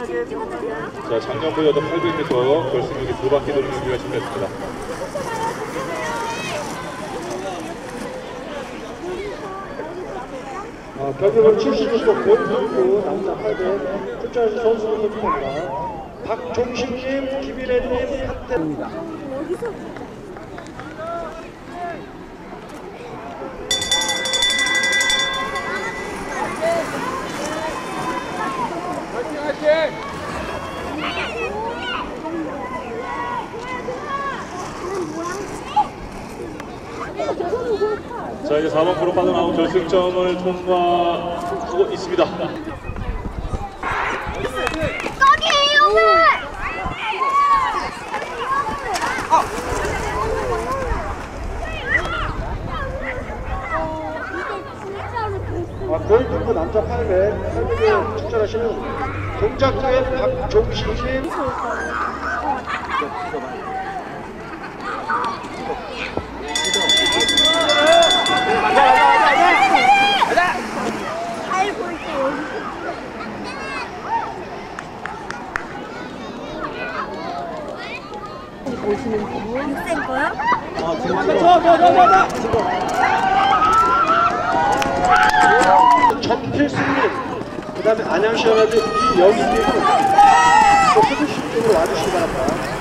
자, 작년보다도 800m 결승 경기 두 바퀴 도는 경기가 준비했습니다. 어, 경기를 70m 고인선수 남자 800 출전하신 선수들 선수입니다. 박종식님, 김일혜님, 한태입니다. 자, 이제 4번 프로 빠져나온 결승점을 통과하고 있습니다. 떡이에요, 왜? 아, 고인선수 남자 800 800에 출전하시는 동작구의 박종식님, 알고 있어. 보시는 분? 6센 거요? 전필수님, 그 다음에 이영희님은 또 수두식 쪽으로 와주시기 바랍니다.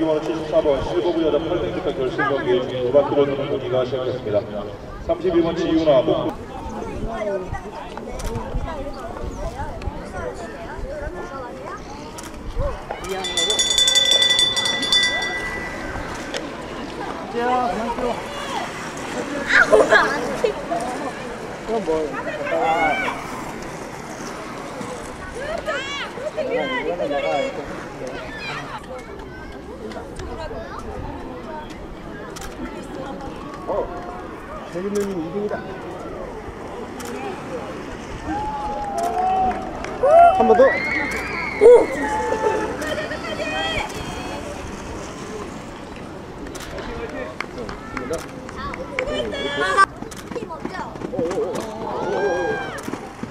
경기번호 74번 실버부 여자 800m 결승 경기 두 바퀴 도는 경기가 시작됐습니다. 31번 지윤아, 목표 어, 재밌는 2등이다. 한 번 더. 팀 없죠?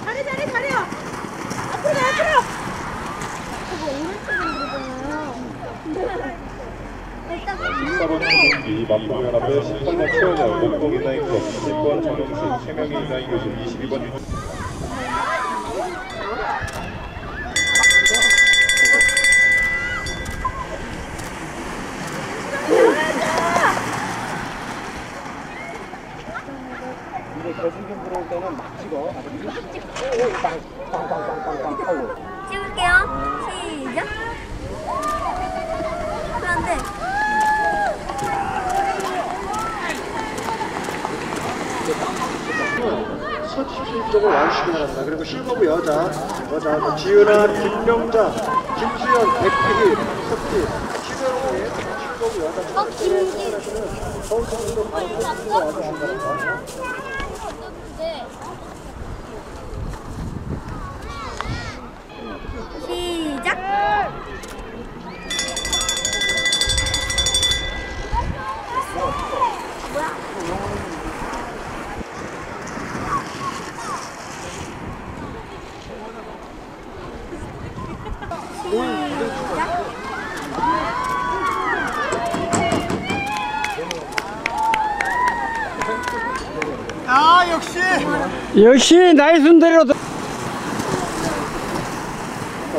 잘해, 잘해. 앞으로 가, 앞으로. 저거 오른쪽에 들어가요. 일단 14번 경기 만풍연합의 18번 최원혁, 목동 인라인 클럽, 10번 정영수, 최명희 인라인 교수, 22번 이제 결승전 들어올 때는 막 찍어. 아주 빵빵빵빵빵 하고. 찍을게요. 시작. 그런데 쪽을 와주시기 바랍니다. 그리고 실버부 여자, 여자, 그 지은아, 김명자, 김수현, 백희희, 석기, 시베로의 실버부 여자. 어, 김기. 선수들도 바로 서치로 와주시기 바랍니다. 시작. 역시 나의 순대로 자,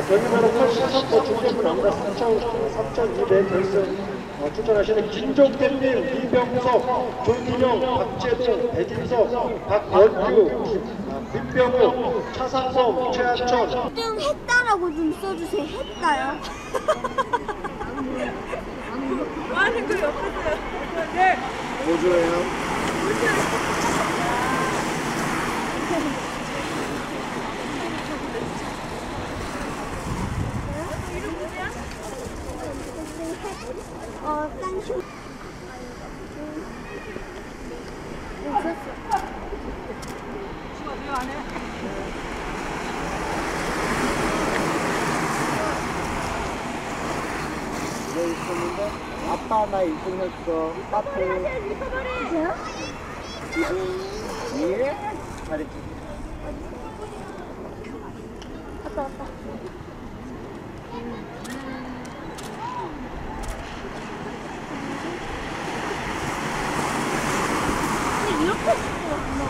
경기번호 83번 중대부 남자 3,200 결승 어, 출전하시는 김종태님, 이병석, 조진영, 박재동, 배진석, 박원규, 김, 아, 민병우, 차상범, 최한천, 1등 했다라고 좀 써주세요. 했다요. 거? 네. 보조예요. 어, 땡큐. 여기 있었는데 아빠 나 1등 했어 하트 예 잘했지 왔다, 왔다. 근데 이렇게 찍고 왔나?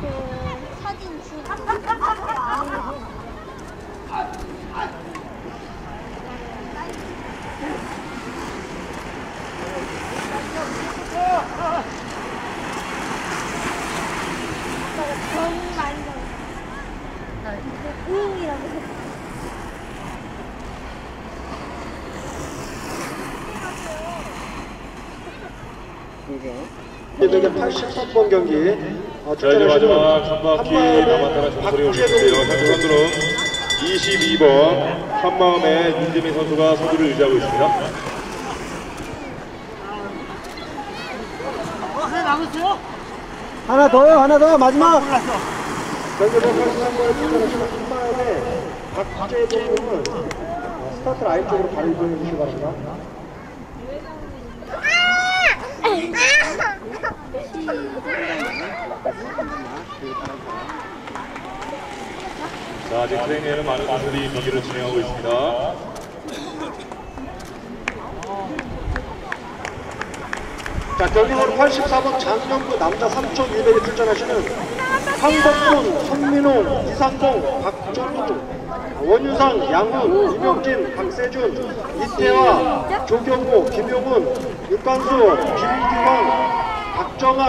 그 사진 주 아빠가 너무 많이 응이라고 했어. 대회 83번 경기 어, 자 이제 마지막 한 바퀴 남았다는 점수를 올려주세요. 현재 선두는 22번 한마음의 윤재민 선수가 선두를 유지하고 있습니다. 하나 더요 하나 더 마지막 경기 83번에 출전하시는 한마음의 박재동은 어, 스타트 라인 쪽으로 바로 이동해 주시기 바랍니다. 자 아직 트레이닝에는 많은 선수들이 경기를 진행하고 있습니다. 자, 경기번호 84번 장명구 남자 3,200에 출전하시는 황덕훈, 손민호, 이상봉, 박정우, 원유상, 양훈, 이명진, 박세준, 이태화, 조경호, 김용훈, 육광수, 김기광, 박정아